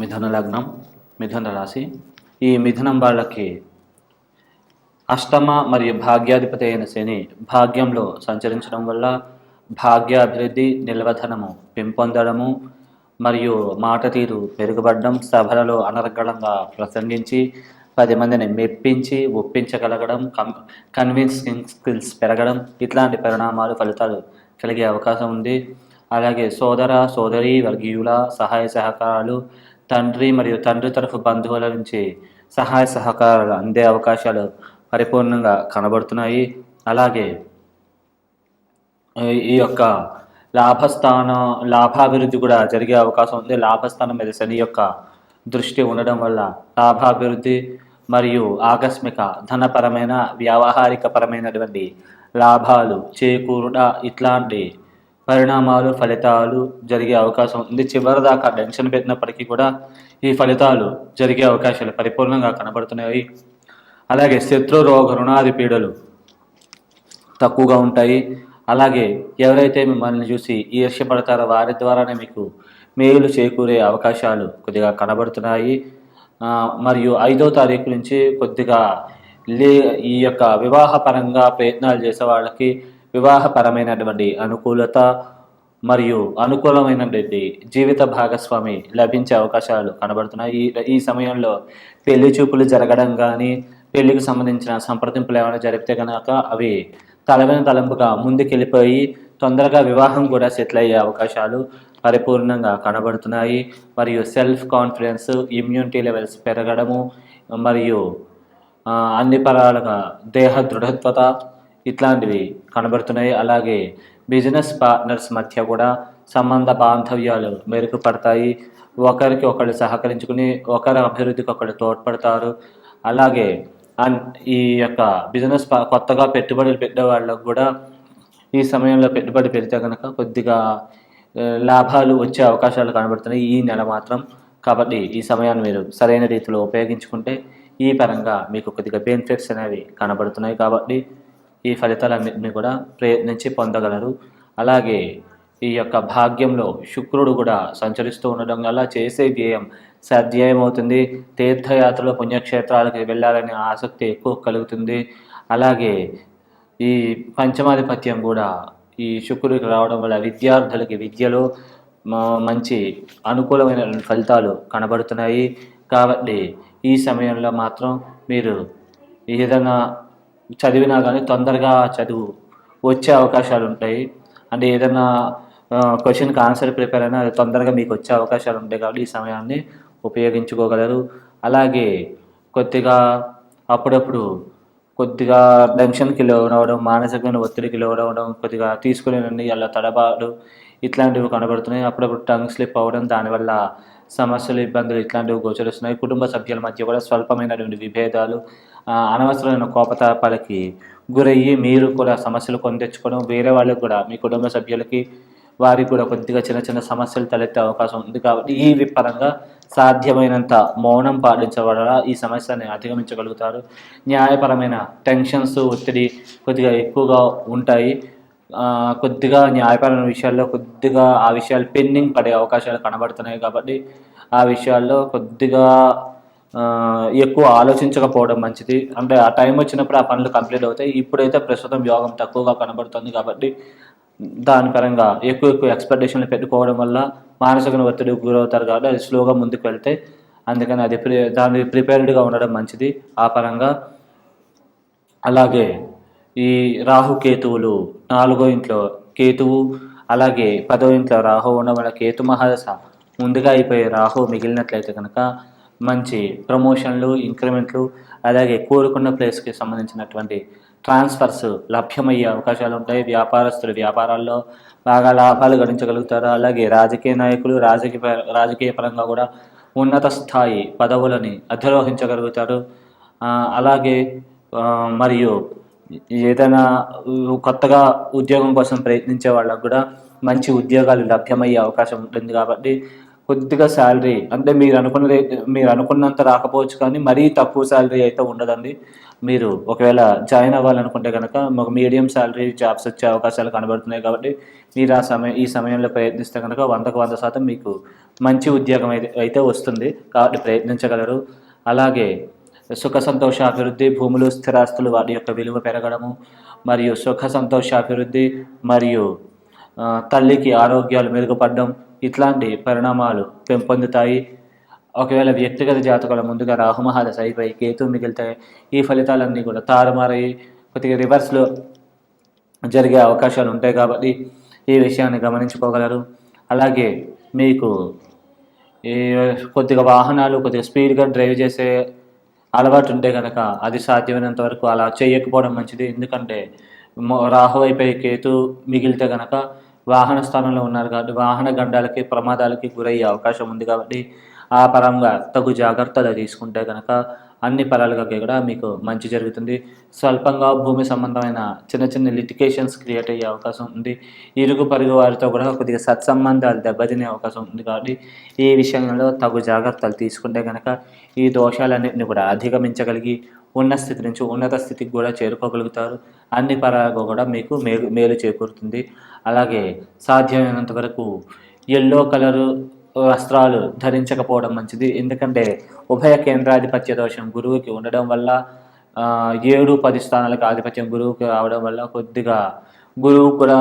మిథున లగ్నం మిథున రాశి. ఈ మిథునం వాళ్ళకి అష్టమ మరియు భాగ్యాధిపతి అయిన శని భాగ్యంలో సంచరించడం వల్ల భాగ్యాభివృద్ధి నిల్వధనము పెంపొందడము మరియు మాట తీరు మెరుగుపడడం సభలలో అనర్గళంగా ప్రసంగించి పది మందిని మెప్పించి ఒప్పించగలగడం కం కన్విన్సింగ్ స్కిల్స్ పెరగడం ఇట్లాంటి పరిణామాలు ఫలితాలు కలిగే అవకాశం ఉంది. అలాగే సోదర సోదరి వర్గీయుల సహాయ సహకారాలు తండ్రి మరియు తండ్రి తరఫు బంధువుల నుంచి సహాయ సహకారాలు అందే అవకాశాలు పరిపూర్ణంగా కనబడుతున్నాయి. అలాగే ఈ- ఈ యొక్క లాభస్థానం లాభాభివృద్ధి కూడా జరిగే అవకాశం ఉంది. లాభస్థానం మీద శని యొక్క దృష్టి ఉండడం వల్ల లాభాభివృద్ధి మరియు ఆకస్మిక ధనపరమైన వ్యావహారిక పరమైనటువంటి లాభాలు చేకూరుట ఇట్లాంటి పరిణామాలు ఫలితాలు జరిగే అవకాశం ఉంది. చివరిదాకా టెన్షన్ పెట్టినప్పటికీ కూడా ఈ ఫలితాలు జరిగే అవకాశాలు పరిపూర్ణంగా కనబడుతున్నాయి. అలాగే శత్రు రోగ రుణాది పీడలు తక్కువగా ఉంటాయి. అలాగే ఎవరైతే మిమ్మల్ని చూసి ఈర్ష్యపడతారో వారి ద్వారానే మీకు మేలు చేకూరే అవకాశాలు కొద్దిగా కనబడుతున్నాయి. మరియు ఐదో తారీఖు నుంచి కొద్దిగా లే ఈ యొక్క వివాహపరంగా ప్రయత్నాలు చేసే వాళ్ళకి వివాహపరమైనటువంటి అనుకూలత మరియు అనుకూలమైనటువంటి జీవిత భాగస్వామి లభించే అవకాశాలు కనబడుతున్నాయి. ఈ ఈ సమయంలో పెళ్ళి చూపులు జరగడం కానీ పెళ్ళికి సంబంధించిన సంప్రదింపులు ఏమైనా జరిపితే కనుక అవి తలవని తలంపుగా ముందుకెళ్ళిపోయి తొందరగా వివాహం కూడా సెటిల్ అయ్యే అవకాశాలు పరిపూర్ణంగా కనబడుతున్నాయి. మరియు సెల్ఫ్ కాన్ఫిడెన్స్ ఇమ్యూనిటీ లెవెల్స్ పెరగడము మరియు అన్ని పరాలుగా దేహ దృఢత్వత ఇట్లాంటివి కనబడుతున్నాయి. అలాగే బిజినెస్ పార్ట్నర్స్ మధ్య కూడా సంబంధ బాంధవ్యాలు మెరుగుపడతాయి. ఒకరికి ఒకళ్ళు సహకరించుకుని ఒకరి అభివృద్ధికి ఒకరు తోడ్పడతారు. అలాగే అన్ ఈ యొక్క బిజినెస్ కొత్తగా పెట్టుబడులు పెట్టే వాళ్ళకు కూడా ఈ సమయంలో పెట్టుబడి పెడితే కనుక కొద్దిగా లాభాలు వచ్చే అవకాశాలు కనబడుతున్నాయి ఈ నెల మాత్రం. కాబట్టి ఈ సమయాన్ని మీరు సరైన రీతిలో ఉపయోగించుకుంటే ఈ పరంగా మీకు కొద్దిగా బెనిఫిట్స్ అనేవి కనబడుతున్నాయి కాబట్టి ఈ ఫలితాలన్నింటినీ కూడా ప్రయత్నించి పొందగలరు. అలాగే ఈ యొక్క భాగ్యంలో శుక్రుడు కూడా సంచరిస్తూ ఉండడం వల్ల చేసే ధ్యేయం సధ్యేయం అవుతుంది తీర్థయాత్రలో పుణ్యక్షేత్రాలకు వెళ్ళాలనే ఆసక్తి ఎక్కువ కలుగుతుంది. అలాగే ఈ పంచమాధిపత్యం కూడా ఈ శుక్రుడికి రావడం వల్ల విద్యార్థులకి విద్యలో మంచి అనుకూలమైన ఫలితాలు కనబడుతున్నాయి. కాబట్టి ఈ సమయంలో మాత్రం మీరు ఈ విధంగా చదివినా కానీ తొందరగా చదువు వచ్చే అవకాశాలు ఉంటాయి. అంటే ఏదైనా క్వశ్చన్కి ఆన్సర్ ప్రిపేర్ అయినా అది తొందరగా మీకు వచ్చే అవకాశాలు ఉంటాయి కాబట్టి ఈ సమయాన్ని ఉపయోగించుకోగలరు. అలాగే కొద్దిగా అప్పుడప్పుడు కొద్దిగా టెన్షన్కి లోనవడం మానసికమైన ఒత్తిడికి లోనవడం కొద్దిగా తీసుకునే అలా తడబాటు ఇట్లాంటివి కనబడుతున్నాయి. అప్పుడప్పుడు టంగ్ స్లిప్ అవ్వడం దానివల్ల సమస్యలు ఇబ్బందులు ఇట్లాంటివి గోచరిస్తున్నాయి. కుటుంబ సభ్యుల మధ్య కూడా స్వల్పమైనటువంటి విభేదాలు అనవసరమైన కోపతాపాలకి గురయ్యి మీరు కూడా సమస్యలు కొని తెచ్చుకోవడం వేరే వాళ్ళకి కూడా మీ కుటుంబ సభ్యులకి వారికి కూడా కొద్దిగా చిన్న చిన్న సమస్యలు తలెత్తే అవకాశం ఉంది కాబట్టి ఈ పరంగా సాధ్యమైనంత మౌనం పాటించడం వల్ల ఈ సమస్యని అధిగమించగలుగుతారు. న్యాయపరమైన టెన్షన్స్ ఒత్తిడి కొద్దిగా ఎక్కువగా ఉంటాయి. కొద్దిగా న్యాయపరమైన విషయాల్లో కొద్దిగా ఆ విషయాలు పెండింగ్ పడే అవకాశాలు కనబడుతున్నాయి కాబట్టి ఆ విషయాల్లో కొద్దిగా ఎక్కువ ఆలోచించకపోవడం మంచిది. అంటే ఆ టైం వచ్చినప్పుడు ఆ పనులు కంప్లీట్ అవుతాయి. ఇప్పుడైతే ప్రస్తుతం యోగం తక్కువగా కనబడుతుంది కాబట్టి దాని పరంగా ఎక్కువ ఎక్కువ ఎక్స్పెక్టేషన్లు పెట్టుకోవడం వల్ల మానసిక ఒత్తిడికి గురవుతారు కాబట్టి అది స్లోగా ముందుకు వెళ్తే అందుకని అది ప్రి దాని ప్రిపేర్డ్గా ఉండడం మంచిది. ఆ పరంగా అలాగే ఈ రాహు కేతువులు నాలుగో ఇంట్లో కేతువు అలాగే పదో ఇంట్లో రాహు ఉండడం వల్ల కేతు మహాదశ ముందుగా అయిపోయే రాహు మిగిలినట్లయితే కనుక మంచి ప్రమోషన్లు ఇంక్రిమెంట్లు అలాగే కోరుకున్న ప్లేస్కి సంబంధించినటువంటి ట్రాన్స్ఫర్స్ లభ్యమయ్యే అవకాశాలు ఉంటాయి. వ్యాపారస్తులు వ్యాపారాల్లో బాగా లాభాలు గడించగలుగుతారు. అలాగే రాజకీయ నాయకులు రాజకీయ రాజకీయ పరంగా కూడా ఉన్నత స్థాయి పదవులని అధిరోహించగలుగుతారు. అలాగే మరియు ఏదైనా కొత్తగా ఉద్యోగం కోసం ప్రయత్నించే వాళ్ళకు కూడా మంచి ఉద్యోగాలు లభ్యమయ్యే అవకాశం ఉంటుంది కాబట్టి కొద్దిగా శాలరీ అంటే మీరు అనుకున్న మీరు అనుకున్నంత రాకపోవచ్చు కానీ మరీ తక్కువ శాలరీ అయితే ఉండదండి. మీరు ఒకవేళ జాయిన్ అవ్వాలనుకుంటే కనుక ఒక మీడియం శాలరీ జాబ్స్ వచ్చే అవకాశాలు కనబడుతున్నాయి కాబట్టి మీరు ఆ సమయం ఈ సమయంలో ప్రయత్నిస్తే కనుక వందకు వంద శాతం మీకు మంచి ఉద్యోగం అయితే అయితే వస్తుంది. కాబట్టి ప్రయత్నించగలరు. అలాగే సుఖ సంతోష అభివృద్ధి భూములు స్థిరాస్తులు వాటి యొక్క విలువ పెరగడము మరియు సుఖ సంతోష అభివృద్ధి మరియు తల్లికి ఆరోగ్యాలు మెరుగుపడడం ఇట్లాంటి పరిణామాలు పెంపొందుతాయి. ఒకవేళ వ్యక్తిగత జాతకాల ముందుగా రాహుమహాదశ అయిపోయి కేతు మిగిలితే ఈ ఫలితాలన్నీ కూడా తారుమారై కొద్దిగా రివర్స్లో జరిగే అవకాశాలు ఉంటాయి కాబట్టి ఈ విషయాన్ని గమనించుకోగలరు. అలాగే మీకు ఈ కొద్దిగా వాహనాలు కొద్దిగా స్పీడ్గా డ్రైవ్ చేసే అలవాటు ఉంటే కనుక అది సాధ్యమైనంత వరకు అలా చేయకపోవడం మంచిది. ఎందుకంటే రాహు అయిపోయి కేతు మిగిలితే కనుక వాహన స్థానంలో ఉన్నారు కాబట్టి వాహన గండాలకి ప్రమాదాలకి గురయ్యే అవకాశం ఉంది కాబట్టి ఆ పరంగా తగు జాగ్రత్తలు తీసుకుంటే కనుక అన్ని పరాలుగా కూడా మీకు మంచి జరుగుతుంది. స్వల్పంగా భూమి సంబంధమైన చిన్న చిన్న లిటికేషన్స్ క్రియేట్ అయ్యే అవకాశం ఉంది. ఇరుగు పరుగు వారితో కూడా కొద్దిగా సత్సంబంధాలు దెబ్బతినే అవకాశం ఉంది కాబట్టి ఈ విషయంలో తగు జాగ్రత్తలు తీసుకుంటే కనుక ఈ దోషాలన్నింటినీ కూడా అధిగమించగలిగి ఉన్న స్థితి నుంచి ఉన్నత స్థితికి కూడా చేరుకోగలుగుతారు. అన్ని పరాలుగా కూడా మీకు మేలు మేలు చేకూరుతుంది. అలాగే సాధ్యమైనంత వరకు ఎల్లో కలరు వస్త్రాలు ధరించకపోవడం మంచిది. ఎందుకంటే ఉభయ కేంద్రాధిపత్య దోషం గురువుకి ఉండడం వల్ల ఏడు పది స్థానాలకు ఆధిపత్యం గురువుకి రావడం వల్ల కొద్దిగా గురువు కూడా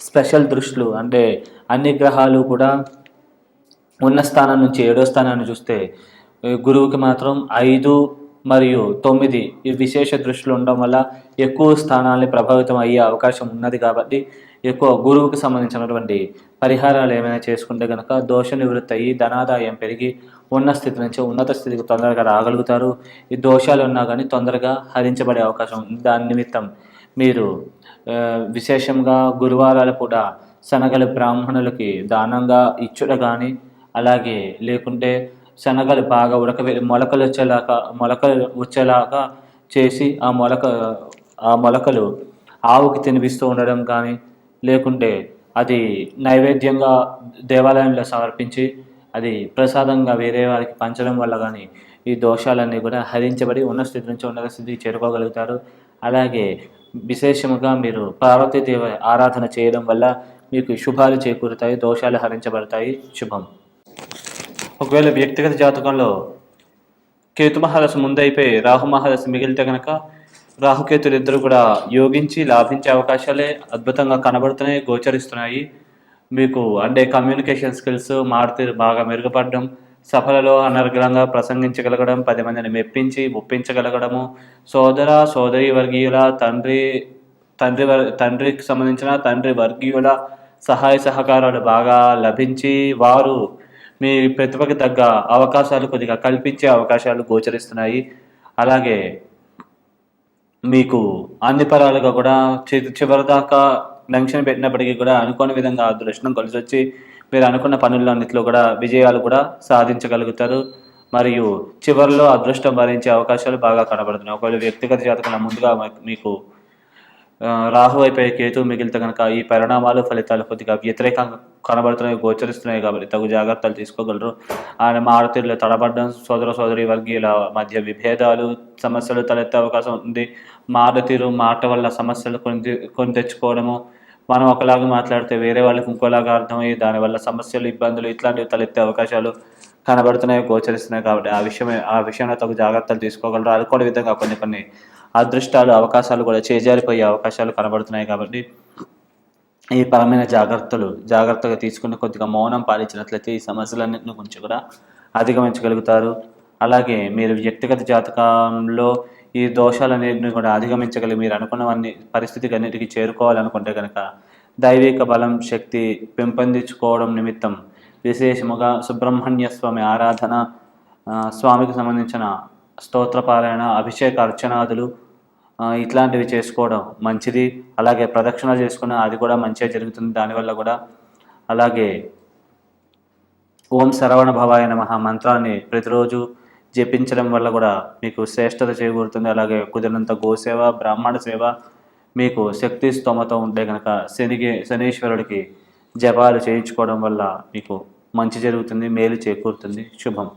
స్పెషల్ దృష్టిలు అంటే అన్ని గ్రహాలు కూడా ఉన్న స్థానం నుంచి ఏడో స్థానాన్ని చూస్తే గురువుకి మాత్రం ఐదు మరియు తొమ్మిది ఈ విశేష దృష్టిలు ఉండడం వల్ల ఎక్కువ స్థానాల్ని ప్రభావితం అయ్యే అవకాశం ఉన్నది కాబట్టి ఎక్కువ గురువుకి సంబంధించినటువంటి పరిహారాలు ఏమైనా చేసుకుంటే కనుక దోష నివృత్తి అయ్యి ధనాదాయం పెరిగి ఉన్న స్థితి నుంచి ఉన్నత స్థితికి తొందరగా రాగలుగుతారు. ఈ దోషాలు ఉన్నా కానీ తొందరగా హరించబడే అవకాశం ఉంది. దాని నిమిత్తం మీరు విశేషంగా గురువారాల పూట శనగలు బ్రాహ్మణులకి దానంగా ఇచ్చుట కానీ అలాగే లేకుంటే శనగలు బాగా ఉడకవే మొలకలు వచ్చేలాగా మొలకలు వచ్చేలాగా చేసి ఆ మొలక ఆ మొలకలు ఆవుకి తినిపిస్తూ ఉండడం కానీ లేకుంటే అది నైవేద్యంగా దేవాలయంలో సమర్పించి అది ప్రసాదంగా వేరే వారికి పంచడం వల్ల కానీ ఈ దోషాలన్నీ కూడా హరించబడి ఉన్న స్థితి నుంచి ఉన్నత స్థితికి చేరుకోగలుగుతారు. అలాగే విశేషముగా మీరు పార్వతీదేవ ఆరాధన చేయడం వల్ల మీకు శుభాలు చేకూరుతాయి దోషాలు హరించబడతాయి. శుభం. ఒకవేళ వ్యక్తిగత జాతకంలో కేతు మహాదశ ముందైపోయి రాహు మహాదశ మిగిలితే కనుక రాహుకేతులు ఇద్దరు కూడా యోగించి లాభించే అవకాశాలే అద్భుతంగా కనబడుతున్నాయి గోచరిస్తున్నాయి. మీకు అంటే కమ్యూనికేషన్ స్కిల్స్ మారుతీరు బాగా మెరుగుపడడం సభలలో అనర్గళంగా ప్రసంగించగలగడం పది మందిని మెప్పించి ఒప్పించగలగడము. సోదర సోదరి వర్గీయుల తండ్రి తండ్రి వర్ తండ్రికి సంబంధించిన తండ్రి వర్గీయుల సహాయ సహకారాలు బాగా లభించి వారు మీ ప్రతిభకి తగ్గ అవకాశాలు కొద్దిగా కల్పించే అవకాశాలు గోచరిస్తున్నాయి. అలాగే మీకు అన్ని పరాలుగా కూడా చి- చివరి దాకా టెన్షన్ పెట్టినప్పటికీ కూడా అనుకోని విధంగా అదృష్టం కలిసి వచ్చి మీరు అనుకున్న పనులన్నింటిలో కూడా విజయాలు కూడా సాధించగలుగుతారు. మరియు చివరిలో అదృష్టం భరించే అవకాశాలు బాగా కనబడుతున్నాయి. ఒకవేళ వ్యక్తిగత జాతకంలో ముందుగా మీకు రాహు అయిపోయి కేతు మిగిలితే కనుక ఈ పరిణామాలు ఫలితాలు కొద్దిగా వ్యతిరేకంగా కనబడుతున్నాయి గోచరిస్తున్నాయి కాబట్టి తగు జాగ్రత్తలు తీసుకోగలరు. ఆయన మారుతీరులో తడబడడం సోదర సోదరి వర్గీయుల మధ్య విభేదాలు సమస్యలు తలెత్తే అవకాశం ఉంది. మారుతీరు మాట వల్ల సమస్యలు కొని కొని తెచ్చుకోవడము. మనం ఒకలాగా మాట్లాడితే వేరే వాళ్ళకి ఇంకోలాగా అర్థమయ్యి దానివల్ల సమస్యలు ఇబ్బందులు ఇట్లాంటివి తలెత్తే అవకాశాలు కనబడుతున్నాయి గోచరిస్తున్నాయి కాబట్టి ఆ విషయమే ఆ విషయంలో తగు జాగ్రత్తలు తీసుకోగలరు. అనుకోని విధంగా కొన్ని కొన్ని అదృష్టాలు అవకాశాలు కూడా చేజారిపోయే అవకాశాలు కనబడుతున్నాయి కాబట్టి ఈ పరమైన జాగ్రత్తలు జాగ్రత్తగా తీసుకుని కొద్దిగా మౌనం పాలించినట్లయితే ఈ సమస్యలన్నింటిని గురించి కూడా అధిగమించగలుగుతారు. అలాగే మీరు వ్యక్తిగత జాతకంలో ఈ దోషాలన్నింటినీ కూడా అధిగమించగలిగి మీరు అనుకున్నవన్నీ పరిస్థితికి అన్నిటికీ చేరుకోవాలనుకుంటే కనుక దైవిక బలం శక్తి పెంపొందించుకోవడం నిమిత్తం విశేషముగా సుబ్రహ్మణ్య స్వామి ఆరాధన స్వామికి సంబంధించిన స్తోత్రపారాయణ అభిషేక అర్చనాదులు ఇట్లాంటివి చేసుకోవడం మంచిది. అలాగే ప్రదక్షిణ చేసుకున్న అది కూడా మంచిగా జరుగుతుంది. దానివల్ల కూడా అలాగే ఓం శరవణ భవాయ నమః మంత్రాన్ని ప్రతిరోజు జపించడం వల్ల కూడా మీకు శ్రేష్టత చేకూరుతుంది. అలాగే కుదిరినంత గోసేవ బ్రాహ్మణ సేవ మీకు శక్తి స్తోమత ఉంటే కనుక శనికి శనీశ్వరుడికి జపాలు చేయించుకోవడం వల్ల మీకు మంచి జరుగుతుంది మేలు చేకూరుతుంది. శుభం.